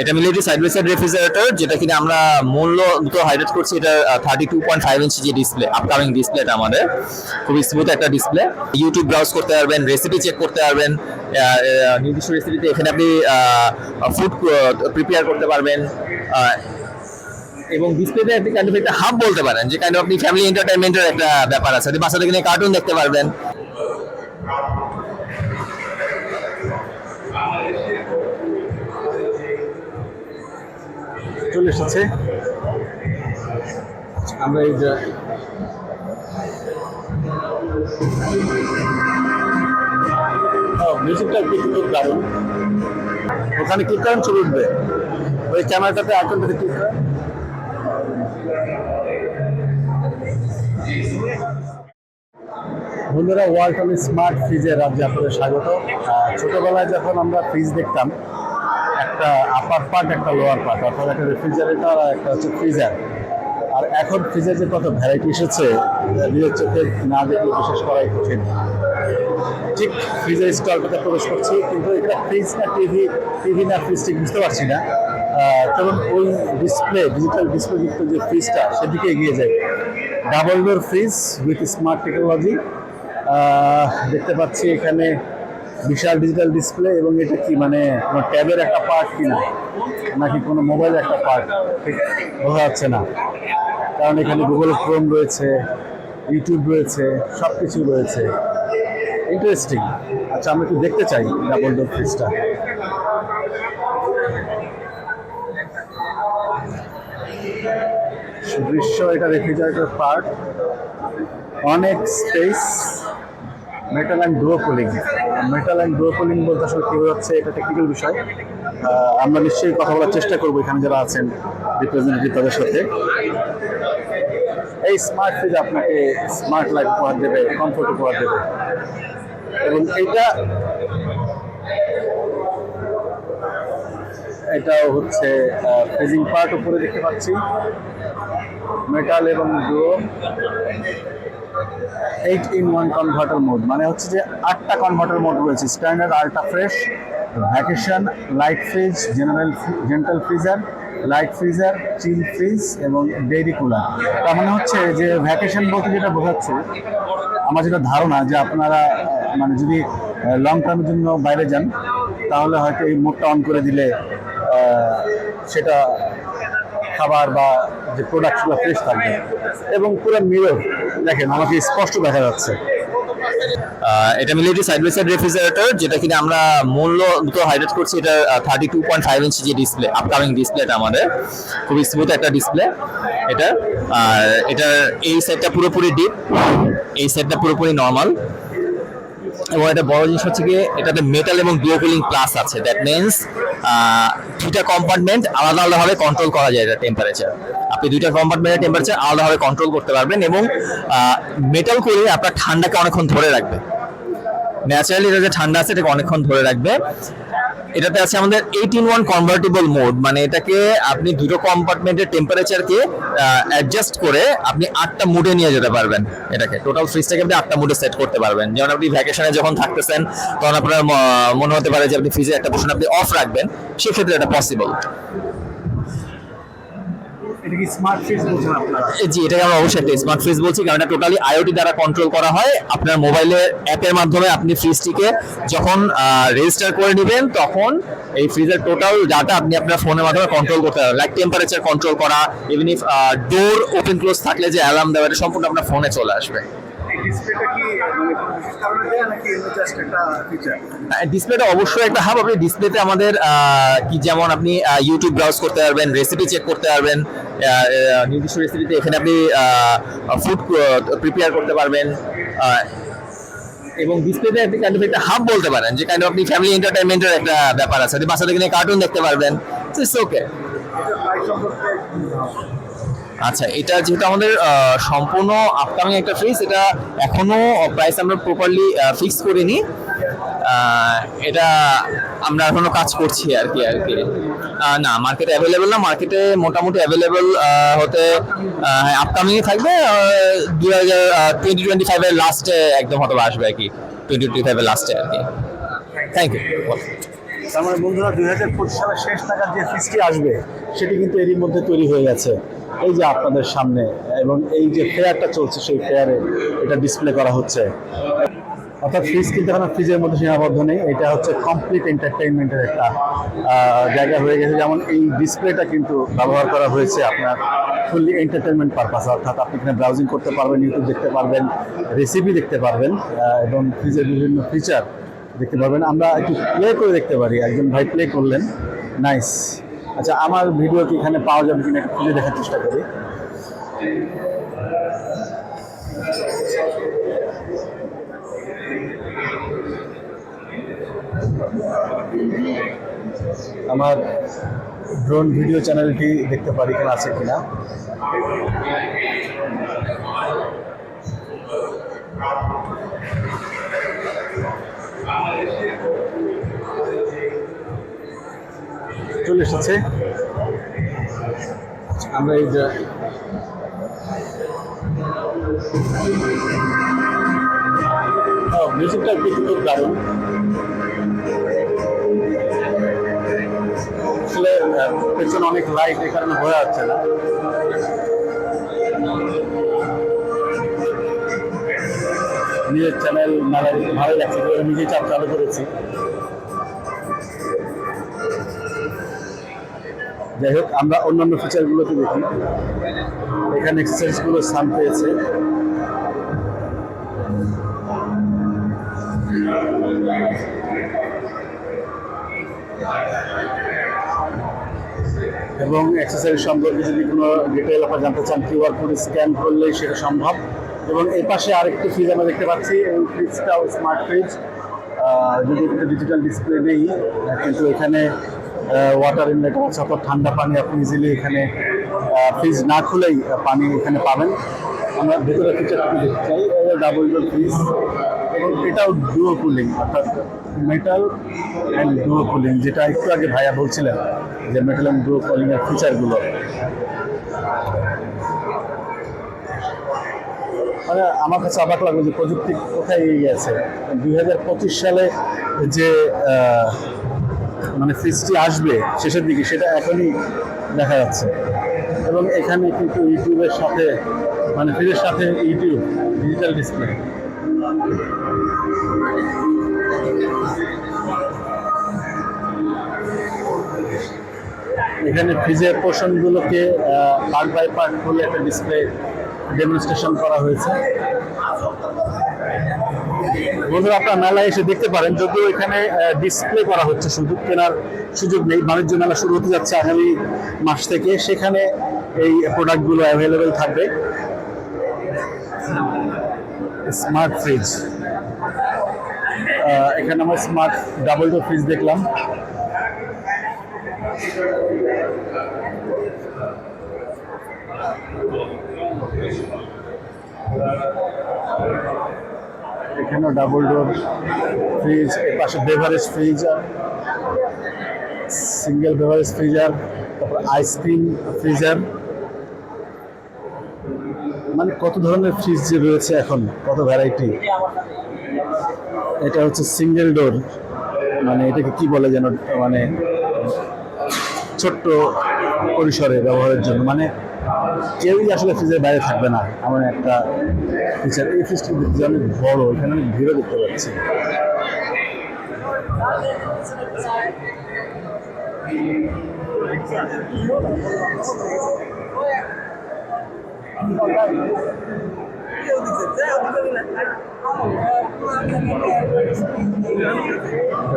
এটা military side by side refrigerator যেটা কিনা আমরা মূল্য দুটো হাইলাইট করছি এটা thirty two point five inch যে ডিসপ্লে আপকামিং ডিসপ্লেটা আমাদের। খুবই স্মুথ একটা ডিসপ্লে ইউটিউব ব্রাউজ করতে পারবেন রেসিপি চেক করতে পারবেন নির্দিষ্ট রেসিপিতে এখানে আপনি ফুড প্রিপেয়ার করতে পারবেন এবং ডিসপ্লেতে আপনি কাইন্ড অফ একটা হাব বলতে পারেন, যে কাইন্ড অফ আপনি ফ্যামিলি এন্টারটেনমেন্টের একটা ব্যাপার আছে। আপনি নিয়ে কার্টুন দেখতে পারবেন। চলে এসেছে। আমরা এই যে মিউজিকটা খুব দারুণ। ওখানে ক্লিক করেন ছবি উঠবে? ওই ক্যামেরাটাতে আইকনটাতে ক্লিক করেন বন্ধুরা, ওয়ালটন স্মার্ট ফ্রিজের রাজ্যে আপনাদের স্বাগত। ছোটবেলায় যখন আমরা ফ্রিজ দেখতাম একটা আপার পার্ট একটা লোয়ার পার্ট অর্থাৎ একটা রেফ্রিজারেটর আর একটা হচ্ছে ফ্রিজার আর এখন ফ্রিজের যে কত ভ্যারাইটি এসেছে নিজের চোখে না দেখলে বিশেষ করাই কঠিন। ঠিক ফ্রিজের স্টলটাতে প্রবেশ করছি, কিন্তু এটা ফ্রিজ না টিভি টিভি না ফ্রিজ ঠিক বুঝতে পারছি না। কারণ ওই ডিসপ্লে ডিজিটাল ডিসপ্লে যুক্ত যে ফ্রিজটা সেদিকে এগিয়ে যায় double door fridge with smart technology দেখতে পাচ্ছি এখানে বিশাল ডিজিটাল ডিসপ্লে এবং এটা কি মানে ট্যাবের একটা পার্ট কিনা? নাকি কোনো মোবাইলের একটা পার্ট বোঝা যাচ্ছে না। কারণ এখানে গুগল ক্রোম রয়েছে ইউটিউব রয়েছে সব কিছু রয়েছে। ইন্টারেস্টিং আচ্ছা আমরা একটু দেখতে চাই ডাবল ডোর ফ্রিজটা দৃশ্য এটা রেফ্রিজারেটর পার্ট অনেক space metal and cooling metal and cooling বলতে আসলে কী হচ্ছে এটা টেকনিক্যাল বিষয়। আমরা নিশ্চয়ই কথা বলার চেষ্টা করব এখানে যারা আছেন রিপ্রেজেন্টেটিভ তাদের সাথে। এই স্মার্ট ফ্রিজ আপনাকে স্মার্ট লাইফ উপহার দেবে কমফোর্ট উপহার দেবে। এবং এইটা এটাও হচ্ছে ফ্রিজিং পার্ট উপরে দেখতে পাচ্ছি। মেটাল এবং duo eight in one converter mode মানে হচ্ছে যে আটটা কনভার্টার মোড রয়েছে। Standard ultra fresh vacation light fridge general gentle freezer light freezer chill fridge এবং ডেইরি কুলার তার মানে হচ্ছে যে ভ্যাকেশন বলতে যেটা বোঝাচ্ছে, আমার যেটা ধারণা যে আপনারা মানে যদি লং টার্মের জন্য বাইরে যান, তাহলে হয়তো এই মোডটা অন করে দিলে সেটা খাবার বা যে প্রোডাক্টগুলো ফ্রেশ থাকবে। এবং পুরো মিরর দেখেন, আমাকে স্পষ্ট দেখা যাচ্ছে। এটা military side by side refrigerator যেটা কিনা আমরা মূল্য দুটো হাইলাইট করছি এটা thirty two point five inch যে ডিসপ্লে আপকামিং ডিসপ্লেটা আমাদের। খুবই স্মুথ একটা ডিসপ্লে এটা। আর এটার, এই সেটটা পুরোপুরি ডিপ এই সেটটা পুরোপুরি নর্মাল এবং এটা বড় জিনিস হচ্ছে গিয়ে, এটাতে মেটাল এবং ডুয়ো কুলিং প্লাস আছে। দ্যাট মিনস দুইটা কম্পার্টমেন্ট আলাদা আলাদাভাবে কন্ট্রোল করা যায় এটা টেম্পারেচার আপনি দুইটা কম্পার্টমেন্টের টেম্পারেচার আলাদাভাবে কন্ট্রোল করতে পারবেন এবং মেটাল করে আপনার ঠান্ডাকে অনেকক্ষণ ধরে রাখবে ন্যাচারালি এটা যে ঠান্ডা আছে, এটাকে অনেকক্ষণ ধরে রাখবে। এটাতে আছে আমাদের eight in one convertible mode মানে এটাকে আপনি দুটো কম্পার্টমেন্টের টেম্পারেচারকে অ্যাডজাস্ট করে আপনি আটটা মুডে নিয়ে যেতে পারবেন এটাকে। টোটাল ফ্রিজটাকে আপনি আটটা মুডে সেট করতে পারবেন। যেমন আপনি ভ্যাকেশনে যখন থাকতেছেন, তখন আপনার মনে হতে পারে যে আপনি ফ্রিজে একটা পোর্শন আপনি অফ রাখবেন। সেক্ষেত্রে এটা পসিবল জি, এটাকে আমরা অবশ্যই একটা স্মার্ট ফ্রিজ বলছি, কারণ এটা টোটালি আইওটি দ্বারা কন্ট্রোল করা হয়। আপনার মোবাইলের অ্যাপের মাধ্যমে আপনি ফ্রিজটিকে যখন রেজিস্টার করে নেবেন, তখন এই ফ্রিজের টোটাল ডাটা আপনি আপনার ফোনের মাধ্যমে কন্ট্রোল করতে পারেন লাইক টেম্পারেচার কন্ট্রোল করা even if door open close থাকলে যে অ্যালার্ম দেওয়া, এটা সম্পূর্ণ আপনার ফোনে চলে আসবে। ডিসপ্লেটা কি মানে কোনো বিশেষ কারণে দেয়া নাকি জাস্ট একটা ফিচার ডিসপ্লেটা অবশ্যই একটা হাব আপনি ডিসপ্লেতে আমাদের কি যেমন আপনি ইউটিউব ব্রাউজ করতে পারবেন রেসিপি চেক করতে পারবেন নির্দিষ্ট রেসিপিতে এখানে আপনি ফুড প্রিপেয়ার করতে পারবেন এবং ডিসপ্লেতে আপনি কাইন্ড একটা হাব বলতে পারেন যে কাইন্ড আপনি ফ্যামিলি এন্টারটেনমেন্টের একটা ব্যাপার আছে। আপনি বাচ্চাদেরকে নিয়ে কার্টুন দেখতে পারবেন ইটস ওকে আচ্ছা এটা যেহেতু আমাদের সম্পূর্ণ আপকামিং একটা ফ্রিজ এটা এখনও প্রাইস আমরা প্রপারলি ফিক্স করিনি। এটা আমরা এখনও কাজ করছি আর কি আর কি। না মার্কেটে অ্যাভেলেবেল না মার্কেটে মোটামুটি অ্যাভেলেবেল হতে আপকামিংয়ে থাকবে দু হাজার টোয়েন্টি টোয়েন্টি ফাইভের লাস্টে একদম হয়তো আসবে আর কি টোয়েন্টি টোয়েন্টি ফাইভের লাস্টে আর কি। থ্যাংক ইউ মানে বন্ধুরা, দুই হাজার পঁচিশ সালের শেষ নাগাদ যে ফিসটি আসবে, সেটি কিন্তু এরই মধ্যে তৈরি হয়ে গেছে। এই যে আপনাদের সামনে এবং এই যে ফেয়ারটা চলছে সেই ফেয়ারে এটা ডিসপ্লে করা হচ্ছে। অর্থাৎ ফ্রিজ কিন্তু এখন ফ্রিজের মধ্যে সীমাবদ্ধ নেই। এটা হচ্ছে কমপ্লিট এন্টারটেইনমেন্টের একটা জায়গা হয়ে গেছে। যেমন এই ডিসপ্লেটা কিন্তু ব্যবহার করা হয়েছে আপনার ফুললি এন্টারটেনমেন্ট পারপাস অর্থাৎ আপনি এখানে ব্রাউজিং করতে পারবেন ইউটিউব দেখতে পারবেন রেসিপি দেখতে পারবেন এবং ফ্রিজের বিভিন্ন ফিচার দেখতে পারবেন। আমরা একটু প্লে করে দেখতে পারি। একজন ভাই প্লে করলেন। নাইস আচ্ছা আমার ভিডিও কি এখানে পাওয়া যাবে কিনা খুঁজে দেখার চেষ্টা করি। আমার ড্রোন ভিডিও চ্যানেলটি দেখতে পারি এখানে আছে কিনা। এসেছে আমরা এই যে মিউজিকটা কিন্তু খুব দারুণ। আসলে পেছনে অনেক লাইট এই কারণে হয়ে যাচ্ছে না। নিজের চ্যানেল মেলায় ভালোই লাগছে তো নিজেই চাপ চালু করেছি। যাই হোক, আমরা অন্যান্য ফিচারগুলোতে দেখি। এখানে এক্সারসাইজগুলো স্থান পেয়েছে। এবং এক্সারসাইজ সম্পর্কে যদি কোনো ডিটেল আপনার জানতে চান কিউআর কোড স্ক্যান করলেই সেটা সম্ভব। এবং এই পাশে আরেকটি ফ্রিজ আমরা দেখতে পাচ্ছি, এই ফ্রিজটাও স্মার্ট ফ্রিজ যদি এটা ডিজিটাল ডিসপ্লে নেই, কিন্তু এখানে ওয়াটার ইনলেট আছে অর্থাৎ ঠান্ডা পানি আপনি ইজিলি এখানে ফ্রিজ না খুলেই পানি এখানে পাবেন। আমরা ভেতরে ফিচারটি দেখতে চাই ডাবল ডোর ফ্রিজ এবং এটাও ডুয়ো কুলিং অর্থাৎ মেটাল অ্যান্ড ডুয়ো কুলিং যেটা একটু আগে ভাইয়া বলছিলেন যে মেটাল অ্যান্ড ডুয়ো কুলিং এর ফিচারগুলো মানে আমার কাছে অবাক লাগল যে প্রযুক্তি কোথায় এগিয়ে গেছে দুই হাজার পঁচিশ সালে যে মানে ফ্রিজটি আসবে শেষের দিকে, সেটা এখনই দেখা যাচ্ছে। এবং এখানে কিন্তু ইউটিউবের সাথে মানে ফ্রিজের সাথে ইউটিউব ডিজিটাল ডিসপ্লে এখানে ফ্রিজের পোর্শনগুলোকে পার্ট বাই পার্ট খুলে একটা ডিসপ্লে ডেমনস্ট্রেশন করা হয়েছে। বন্ধুরা, আপনার মেলায় এসে দেখতে পারেন। যদিও এখানে ডিসপ্লে করা হচ্ছে শুধু কেনার সুযোগ নেই। বাণিজ্য মেলা শুরু হতে যাচ্ছে আগামী মাস থেকে। সেখানে এই প্রোডাক্টগুলো অ্যাভেলেবেল থাকবে। স্মার্ট ফ্রিজ এখানে আমরা স্মার্ট ডাবল ডোর ফ্রিজ দেখলাম। এখানেও ডাবল ডোর ফ্রিজ এর পাশে beverage freezer single beverage freezer তারপর আইসক্রিম ফ্রিজার মানে কত ধরনের ফ্রিজ যে রয়েছে এখন, কত ভ্যারাইটি এটা হচ্ছে সিঙ্গেল ডোর মানে এটাকে কি বলে যেন মানে ছোট্ট পরিসরে ব্যবহারের জন্য। মানে কেউই আসলে ফ্রিজের বাইরে থাকবে না, এমন একটা ফিচার এই ফ্রিজটি দেখতে অনেক বড়, এখানে অনেক ভিড়ও দেখতে পাচ্ছি।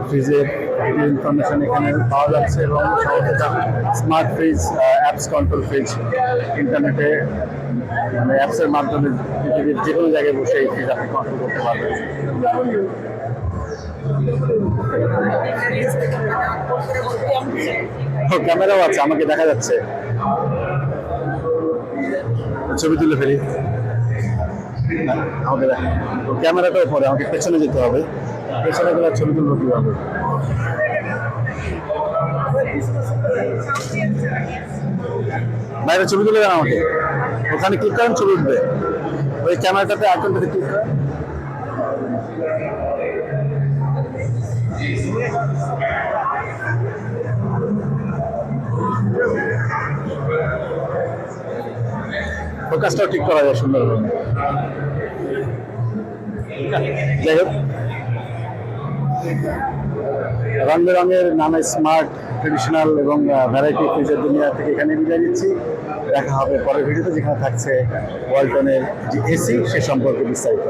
ফ্রিজের ইনফরমেশন এখানে পাওয়া যাচ্ছে এবং smart fridge apps control fridge ইন্টারনেটে মানে অ্যাপসের মাধ্যমে পৃথিবীর যে কোনো জায়গায় বসে এই ফ্রিজ আপনি কন্ট্রোল করতে পারবেন। ক্যামেরাও আছে, আমাকে দেখা যাচ্ছে। ছবি তুলে ফেলি। আমাকে দেখ ও ক্যামেরাটাও পরে, আমাকে পেছনে যেতে হবে। পেছনে গেলে ছবি তুলবো কীভাবে? বাইরে ছবি তুলে দেন আমাকে। ওখানে ক্লিক করেন, ছবি উঠবে। ওই ক্যামেরাটাতে আইকনটাতে ক্লিক করেন। ফোকাসটাও ঠিক করা যায় সুন্দরভাবে। যাই হোক। রং বেরঙের নানা স্মার্ট ট্রেডিশনাল এবং ভ্যারাইটি ফ্রিজের দুনিয়া থেকে এখানে বিদায় নিচ্ছি। দেখা হবে পরের ভিডিওতে যেখানে থাকছে ওয়ালটনের যে এসি সে সম্পর্কে বিস্তারিত।